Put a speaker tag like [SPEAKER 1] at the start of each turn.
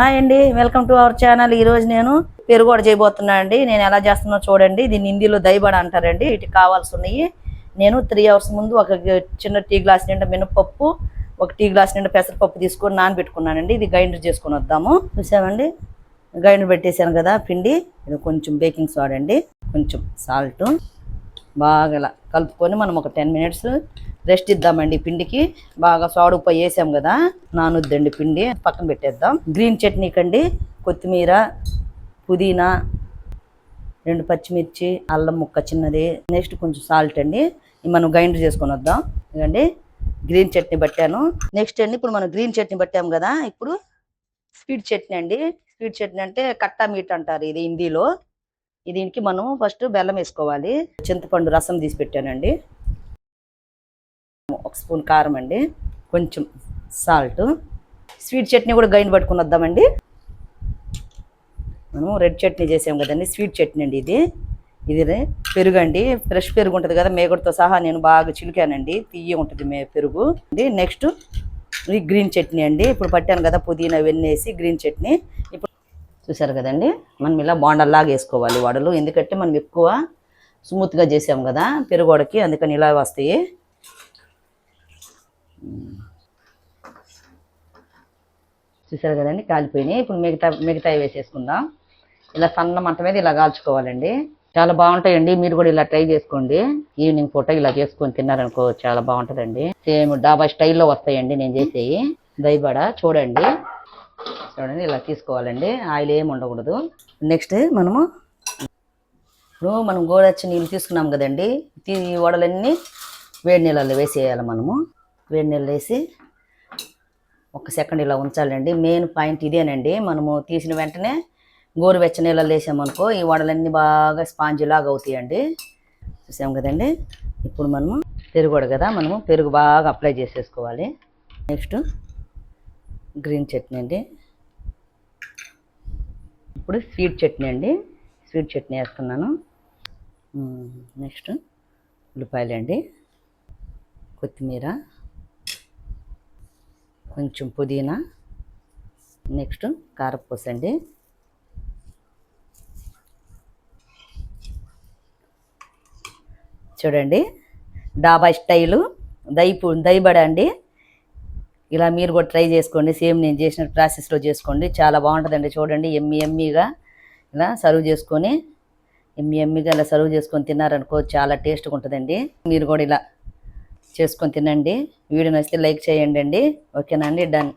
[SPEAKER 1] Hi అండి welcome to our channel. ఈరోజు నేను పెరుగు కూడా చేయబోతున్నా అండి. నేను ఎలా చేస్తున్నా చూడండి. దీన్ని హిందీలో దయబడ అంటారండి. వీటికి కావాల్సి ఉన్నాయి నేను త్రీ అవర్స్ ముందు ఒక చిన్న టీ గ్లాస్ నిండా మినపప్పు ఒక టీ గ్లాస్ నిండా పెసరపప్పు తీసుకొని నానబెట్టుకున్నానండి. ఇది గ్రైండర్ చేసుకొని వద్దాము. చూసామండి? గ్రైండర్ పెట్టేశాను కదా పిండి. ఇది కొంచెం బేకింగ్ సోడా అండి. కొంచెం సాల్ట్. బాగా ఇలా కలుపుకొని మనం ఒక టెన్ మినిట్స్ రెస్ట్ ఇద్దామండి పిండికి. బాగా సోడు ఉప్పు వేసాం కదా నానుద్దండి పిండి. పక్కన పెట్టేద్దాం. గ్రీన్ చట్నీ కండి కొత్తిమీర పుదీనా రెండు పచ్చిమిర్చి అల్లం ముక్క చిన్నది నెక్స్ట్ కొంచెం సాల్ట్ అండి. మనం గ్రైండర్ చేసుకొని వద్దాం. ఇదండి గ్రీన్ చట్నీ పట్టాను. నెక్స్ట్ అండి ఇప్పుడు మనం గ్రీన్ చట్నీ పట్టాం కదా ఇప్పుడు స్వీట్ చట్నీ అండి. స్వీట్ చట్నీ అంటే కట్టా మీట్ అంటారు ఇది హిందీలో. దీనికి మనం ఫస్ట్ బెల్లం వేసుకోవాలి. చింతపండు రసం తీసి పెట్టానండి. ఒక స్పూన్ కారం అండి. కొంచెం సాల్ట్. స్వీట్ చట్నీ కూడా గైన్ పట్టుకుని వద్దామండి. మనం రెడ్ చట్నీ చేసాం కదండి. స్వీట్ చట్నీ అండి ఇది. ఇది పెరుగు అండి. ఫ్రెష్ పెరుగు ఉంటుంది కదా మేగడతో సహా నేను బాగా చిలికానండి. తీయ ఉంటుంది మే పెరుగు. అండి నెక్స్ట్ ఇది గ్రీన్ చట్నీ అండి. ఇప్పుడు పట్టాను కదా పుదీనా వెన్నేసి గ్రీన్ చట్నీ. ఇప్పుడు చూసారు కదండి? మనం ఇలా బాండల్లాగా వేసుకోవాలి వడలు. ఎందుకంటే మనం ఎక్కువ స్మూత్గా చేసాం కదా పెరుగోడకి అందుకని ఇలా వస్తాయి. చూసారు కదండి? కాలిపోయినాయి. ఇప్పుడు మిగతా మిగతా వేసేసుకుందాం. ఇలా సన్న మంట మీద ఇలా కాల్చుకోవాలండి. చాలా బాగుంటాయండి. మీరు కూడా ఇలా ట్రై చేసుకోండి. ఈవినింగ్ పూట ఇలా చేసుకొని తిన్నారనుకో చాలా బాగుంటుందండి. సేమ్ డాబా స్టైల్లో వస్తాయండి నేను చేసేవి దయబడ చూడండి. చూడండి ఇలా తీసుకోవాలండి. ఆయిల్ ఏమి ఉండకూడదు. నెక్స్ట్ మనము ఇప్పుడు మనం గోడచ్చి నీళ్ళు తీసుకున్నాం కదండి. ఈ వడలన్నీ వేడి నీళ్ళల్లో వేసేయాలి మనము. వేడి నీళ్ళు వేసి ఒక సెకండ్ ఇలా ఉంచాలండి. మెయిన్ పాయింట్ ఇదేనండి. మనము తీసిన వెంటనే గోరువెచ్చ నీళ్ళలో వేసామనుకో ఈ వడలన్నీ బాగా స్పాంజ్ లాగా అవుతాయండి. చూసాం కదండి. ఇప్పుడు మనము పెరుగు కదా మనము పెరుగు బాగా అప్లై చేసేసుకోవాలి. నెక్స్ట్ గ్రీన్ చట్నీ అండి. ఇప్పుడు స్వీట్ చట్నీ అండి. స్వీట్ చట్నీ వేస్తున్నాను. నెక్స్ట్ ఉల్లిపాయలు అండి కొత్తిమీర. కొంచెం పుదీనా. నెక్స్ట్ కారపూస అండి చూడండి. డాబా స్టైలు. దయి దైబడ అండి. ఇలా మీరు కూడా ట్రై చేసుకోండి. సేమ్ నేను చేసిన ప్రాసెస్లో చేసుకోండి. చాలా బాగుంటుందండి చూడండి. ఎమ్మి ఎమ్మిగా ఇలా సర్వ్ చేసుకొని ఎమ్మి ఎమ్మిగా ఇలా సర్వ్ చేసుకొని తిన్నారనుకో చాలా టేస్ట్గా ఉంటుందండి. మీరు కూడా ఇలా చేసుకొని తినండి. వీడియో నచ్చితే లైక్ చేయండి అండి. ఓకేనా అండి? డన్